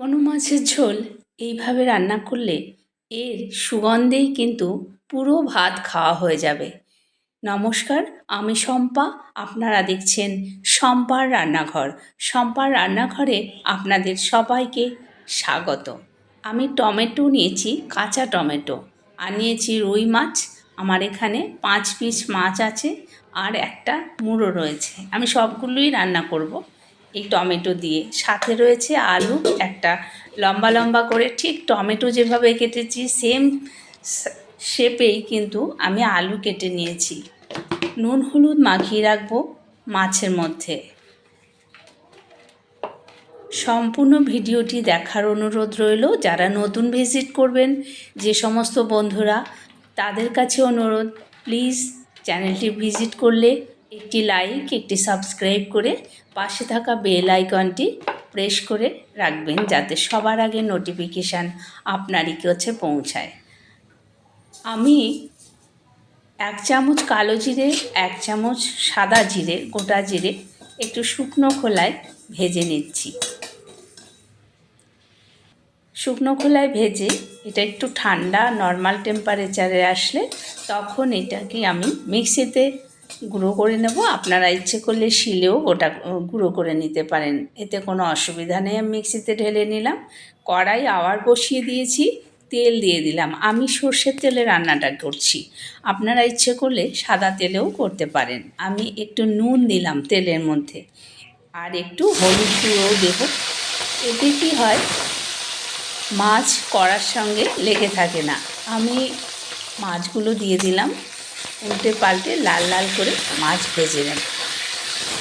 কোনো মাছের ঝোল এইভাবে রান্না করলে এর সুগন্ধেই কিন্তু পুরো ভাত খাওয়া হয়ে যাবে। নমস্কার, আমি শম্পা। আপনারা দেখছেন শম্পার রান্নাঘর। শম্পার রান্নাঘরে আপনাদের সবাইকে স্বাগত। আমি টমেটো নিয়েছি, কাঁচা টমেটো। আর নিয়েছি রুই মাছ। আমার এখানে পাঁচ পিস মাছ আছে আর একটা মুড়ো রয়েছে। আমি সবগুলোই রান্না করব। এই টমেটো দিয়ে। সাথে রয়েছে আলু, একটা লম্বা লম্বা করে ঠিক টমেটো যেভাবে কেটেছি সেম শেপেই কিন্তু আমি আলু কেটে নিয়েছি। নুন, হলুদ মাখিয়ে রাখব মাছের মধ্যে। সম্পূর্ণ ভিডিওটি দেখার অনুরোধ রইল, যারা নতুন ভিজিট করবেন, যে সমস্ত বন্ধুরা, তাদের কাছে অনুরোধ প্লিজ চ্যানেলটি ভিজিট করলে একটি লাইক একটি সাবস্ক্রাইব করে পাশে থাকা বেল আইকনটি প্রেস করে রাখবেন যাতে সবার আগে নোটিফিকেশান আপনারই কাছে পৌঁছায়। আমি এক চামচ কালো জিরে, এক চামচ সাদা জিরে, গোটা জিরে একটু শুকনো খোলায় ভেজে নিচ্ছি। শুকনো খোলায় ভেজে এটা একটু ঠান্ডা নর্মাল টেম্পারেচারে আসলে তখন এটাকে আমি মিক্সিতে গুঁড়ো করে নেব। আপনারা ইচ্ছে করলে শিলেও গোটা গুঁড়ো করে নিতে পারেন। এতে কোনো অসুবিধা নেই। আমি মিক্সিতে ঢেলে নিলাম। কড়াই আবার বসিয়ে দিয়েছি। তেল দিয়ে দিলাম। আমি সর্ষের তেলে রান্নাটা করছি। আপনারা ইচ্ছে করলে সাদা তেলেও করতে পারেন। আমি একটু নুন দিলাম তেলের মধ্যে। আর একটু হলুদ গুঁড়োও দেবো। এতে কী হয়? মাছ কড়ার সঙ্গে লেগে থাকে না। আমি মাছগুলো দিয়ে দিলাম। উল্টে পাল্টে লাল লাল করে মাছ ভেজে নেব।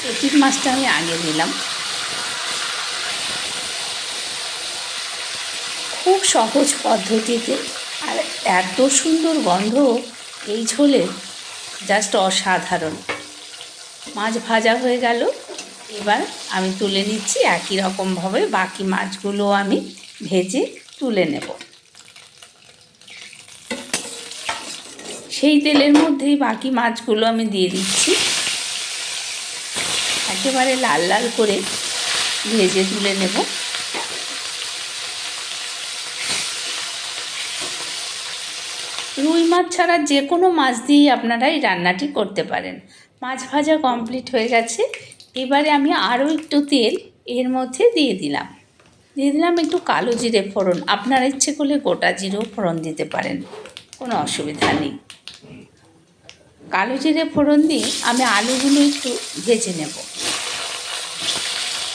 পেটির মাছটা আমি আগে দিলাম। খুব সহজ পদ্ধতিতে আর এত সুন্দর গন্ধ এই ঝোলে জাস্ট অসাধারণ। মাছ ভাজা হয়ে গেল। এবার আমি তুলে নিচ্ছি একই রকমভাবে বাকি মাছগুলো আমি ভেজে তুলে নেব। সেই তেলের মধ্যেই বাকি মাছগুলো আমি দিয়ে দিচ্ছি। একেবারে লাল লাল করে ভেজে তুলে নেব। রুই মাছ ছাড়া যে কোনো মাছ দিয়েই আপনারা এই রান্নাটি করতে পারেন। মাছ ভাজা কমপ্লিট হয়ে গেছে। এবারে আমি আরও একটু তেল এর মধ্যে দিয়ে দিলাম। দিয়ে দিলাম একটু কালো জিরে ফোড়ন। আপনারা ইচ্ছে করলে গোটা জিরেও ফোড়ন দিতে পারেন। কোনো অসুবিধা নেই। কালো জিরে ফোড়ন দিয়ে আমি আলুগুলো একটু ভেজে নেব।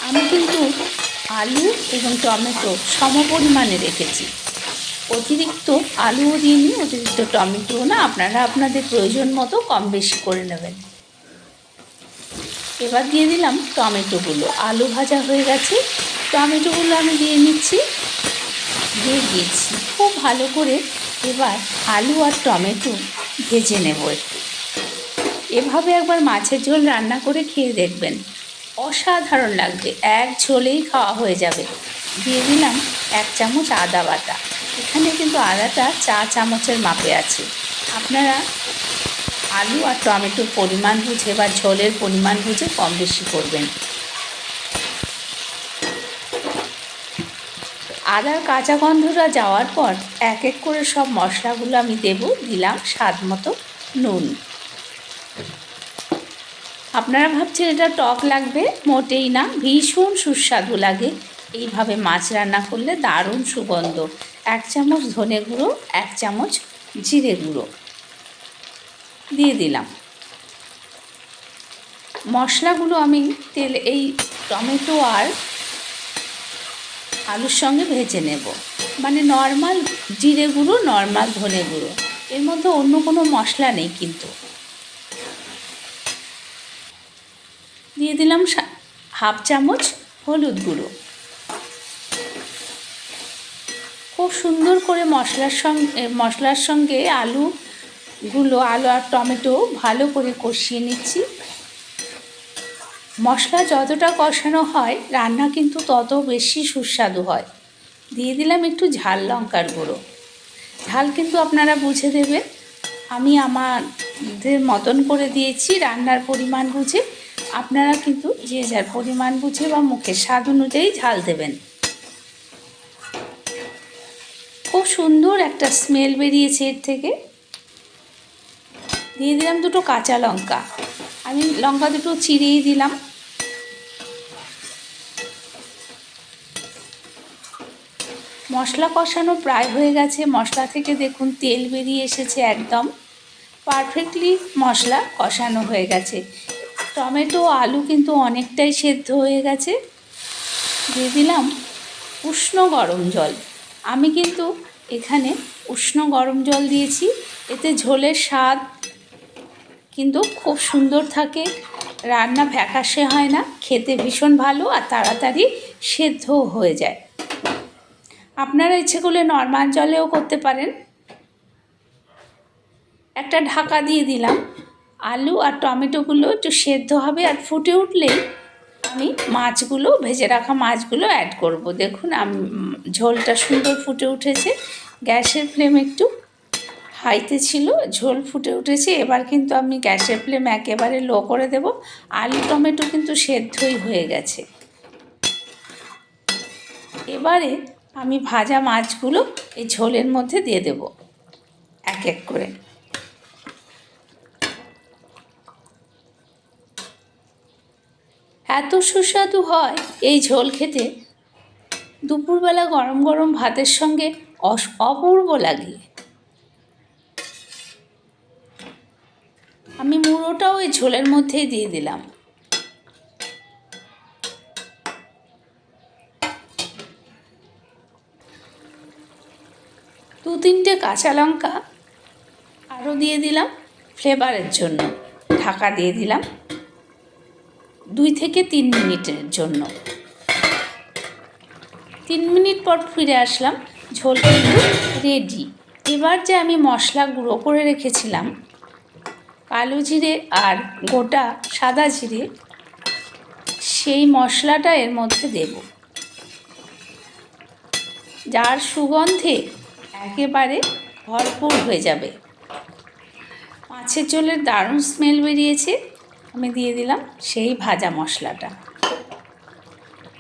আমি কিন্তু আলু এবং টমেটো সম পরিমাণে রেখেছি। অতিরিক্ত আলুও দিইনি অতিরিক্ত টমেটোও না, আপনারা আপনাদের প্রয়োজন মতো কম বেশি করে নেবেন। এবার দিয়ে দিলাম টমেটোগুলো। আলু ভাজা হয়ে গেছে। টমেটোগুলো আমি দিয়ে নিচ্ছি। দিয়ে দিয়েছি। খুব ভালো করে এবার আলু আর টমেটো ভেজে নেব একটু। এভাবে একবার মাছের ঝোল রান্না করে খেয়ে দেখবেন। অসাধারণ লাগবে। এক ঝোলেই খাওয়া হয়ে যাবে। দিয়ে দিলাম এক চামচ আদা বাটা। এখানে কিন্তু আদাটা চা চামচের মাপে আছে। আপনারা আলু আর টমেটোর পরিমাণ বুঝে বা ঝোলের পরিমাণ বুঝে কম বেশি করবেন। আদার কাঁচা গন্ধটা যাওয়ার পর এক এক করে সব মশলাগুলো আমি দেব, দিলাম স্বাদ মতো নুন। আপনারা ভাবছেন এটা টক লাগবে? মোটেই না, ভীষণ সুস্বাদু লাগে। এইভাবে মাছ রান্না করলে দারুণ সুগন্ধ। এক চামচ ধনে গুঁড়ো, এক চামচ জিরে গুঁড়ো। দিয়ে দিলাম। মশলাগুলো আমি তেল, এই টমেটো আর আলুর সঙ্গে ভেজে নেব। মানে নর্মাল জিরে গুঁড়ো, নর্মাল ধনে গুঁড়ো। এর মধ্যে অন্য কোনো মশলা নেই কিন্তু। দিয়ে দিলাম হাফ চামচ হলুদ গুঁড়ো। খুব সুন্দর করে মশলার সঙ্গে মশলার সঙ্গে আলু আলুগুলো আলু আর টমেটো ভালো করে কষিয়ে নিচ্ছি। মশলা যতটা কষানো হয়, রান্না কিন্তু তত বেশি সুস্বাদু হয়। দিয়ে দিলাম একটু ঝাল লঙ্কার গুঁড়ো। ঝাল কিন্তু আপনারা বুঝে দেবেন। আমি আমাদের মতন করে দিয়েছি, রান্নার পরিমাণ বুঝে। আপনারা কিন্তু যে যার পরিমাণ বুঝে বা মুখের স্বাদ অনুযায়ী ঝাল দেবেন। খুব সুন্দর একটা স্মেল বেরিয়েছে এর থেকে। দিয়ে দিলাম দুটো কাঁচা লঙ্কা। আমি লঙ্কা দুটো চিড়িয়ে দিলাম। মশলা কষানো প্রায় হয়ে গেছে। মশলা থেকে দেখুন তেল বেরিয়ে এসেছে একদম। পারফেক্টলি মশলা কষানো হয়ে গেছে। টমেটো আলু কিন্তু অনেকটাই সেদ্ধ হয়ে গেছে। দিয়ে দিলাম উষ্ণ গরম জল। আমি কিন্তু এখানে উষ্ণ গরম জল দিয়েছি। এতে ঝোলের স্বাদ কিন্তু খুব সুন্দর থাকে। রান্না ফ্যাকাশে হয় না, খেতে ভীষণ ভালো আর তাড়াতাড়ি সেদ্ধও হয়ে যায়। আপনারা ইচ্ছে করলে নর্মাল জলেও করতে পারেন। একটা ঢাকা দিয়ে দিলাম। আলু আর টমেটোগুলো একটু সেদ্ধ হবে আর ফুটে উঠলেই আমি মাছগুলো, ভেজে রাখা মাছগুলো অ্যাড করব। দেখুন, আমি, ঝোলটা সুন্দর ফুটে উঠেছে। গ্যাসের ফ্লেম একটু হাইতে ছিল, ঝোল ফুটে উঠেছে। এবার কিন্তু আমি গ্যাসের ফ্লেম একেবারে লো করে দেব। আলু, টমেটো কিন্তু সেদ্ধই হয়ে গেছে। এবারে আমি ভাজা মাছগুলো এই ঝোলের মধ্যে দিয়ে দেব। এক এক করে। এত সুস্বাদু হয় এই ঝোল খেতে। দুপুরবেলা গরম গরম ভাতের সঙ্গে অপূর্ব লাগে। আমি মুড়োটাও এই ঝোলের মধ্যেই দিয়ে দিলাম। দু তিনটে কাঁচা লঙ্কা আরও দিয়ে দিলাম ফ্লেভারের জন্য। ঢাকা দিয়ে দিলাম। দুই থেকে তিন মিনিটের জন্য। তিন মিনিট পর ফিরে আসলাম, ঝোল কিন্তু রেডি এবার যে আমি মশলা গুঁড়ো করে রেখেছিলাম, কালো জিরে আর গোটা সাদা জিরে, সেই মশলাটা এর মধ্যে দেব। যার সুগন্ধে একেবারে ভরপুর হয়ে যাবে। মাছের ঝোলের দারুণ স্মেল বেরিয়েছে। আমি দিয়ে দিলাম সেই ভাজা মশলাটা।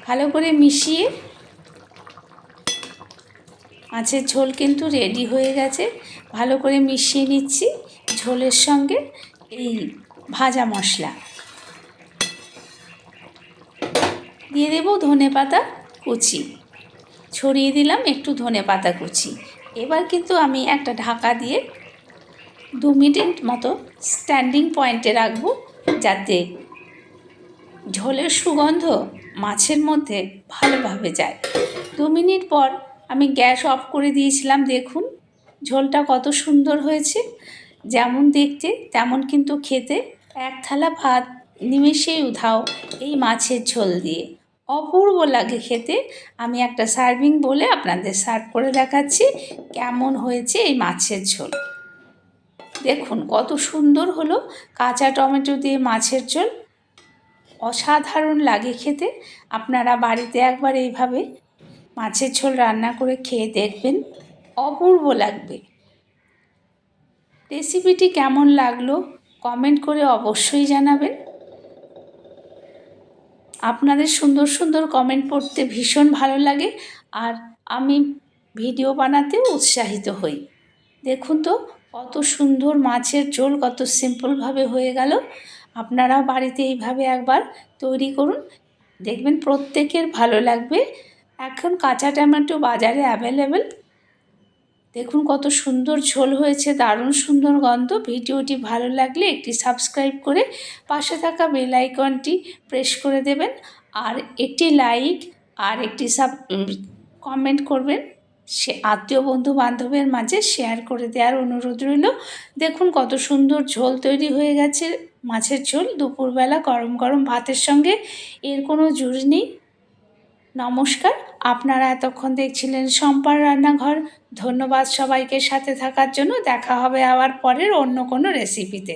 ভালো করে মিশিয়ে মাছের ঝোল কিন্তু রেডি হয়ে গেছে। ভালো করে মিশিয়ে নিচ্ছি ঝোলের সঙ্গে এই ভাজা মশলা। দিয়ে দেবো ধনে পাতা কুচি। ছড়িয়ে দিলাম একটু ধনে পাতা কুচি। এবার কিন্তু আমি একটা ঢাকা দিয়ে দু মিনিট মতো স্ট্যান্ডিং পয়েন্টে রাখব। যাতে ঝোলের সুগন্ধ মাছের মধ্যে ভালোভাবে যায়। দু মিনিট পর আমি গ্যাস অফ করে দিয়েছিলাম, দেখুন। ঝোলটা কত সুন্দর হয়েছে। যেমন দেখতে, তেমন কিন্তু খেতে। এক থালা ভাত, নিমেষেই উধাও এই মাছের ঝোল দিয়ে। অপূর্ব লাগে খেতে। আমি একটা সার্ভিং বলে আপনাদের সার্ভ করে দেখাচ্ছি, কেমন হয়েছে এই মাছের ঝোল। দেখুন কত সুন্দর হলো কাঁচা টমেটো দিয়ে মাছের ঝোল। অসাধারণ লাগে খেতে। আপনারা বাড়িতে একবার এইভাবে মাছের ঝোল রান্না করে খেয়ে দেখবেন। অপূর্ব লাগবে। রেসিপিটি কেমন লাগল কমেন্ট করে অবশ্যই জানাবেন। আপনাদের সুন্দর সুন্দর কমেন্ট পড়তে ভীষণ ভালো লাগে আর আমি ভিডিও বানাতেও উৎসাহিত হই। দেখুন তো কত সুন্দর মাছের ঝোল, কত সিম্পলভাবে হয়ে গেল। আপনারাও বাড়িতে এইভাবে একবার তৈরি করুন। দেখবেন প্রত্যেকের ভালো লাগবে। এখন কাঁচা টমেটো বাজারে অ্যাভেলেবেল দেখুন কত সুন্দর ঝোল হয়েছে, দারুণ সুন্দর গন্ধ। ভিডিওটি ভালো লাগলে একটি সাবস্ক্রাইব করে পাশে থাকা বেল আইকনটি প্রেস করে দেবেন। আর একটি লাইক আর একটি সাব কমেন্ট করবেন। সে আত্মীয় বন্ধু বান্ধবের মাঝে শেয়ার করে দেওয়ার অনুরোধ রইল। দেখুন কত সুন্দর ঝোল তৈরি হয়ে গেছে। মাছের ঝোল দুপুরবেলা গরম গরম ভাতের সঙ্গে। এর কোনো জুড়ি নেই। নমস্কার। আপনারা এতক্ষণ দেখছিলেন সম্পার রান্নাঘর। ধন্যবাদ সবাইকে সাথে থাকার জন্য। দেখা হবে আবার পরের অন্য কোনো রেসিপিতে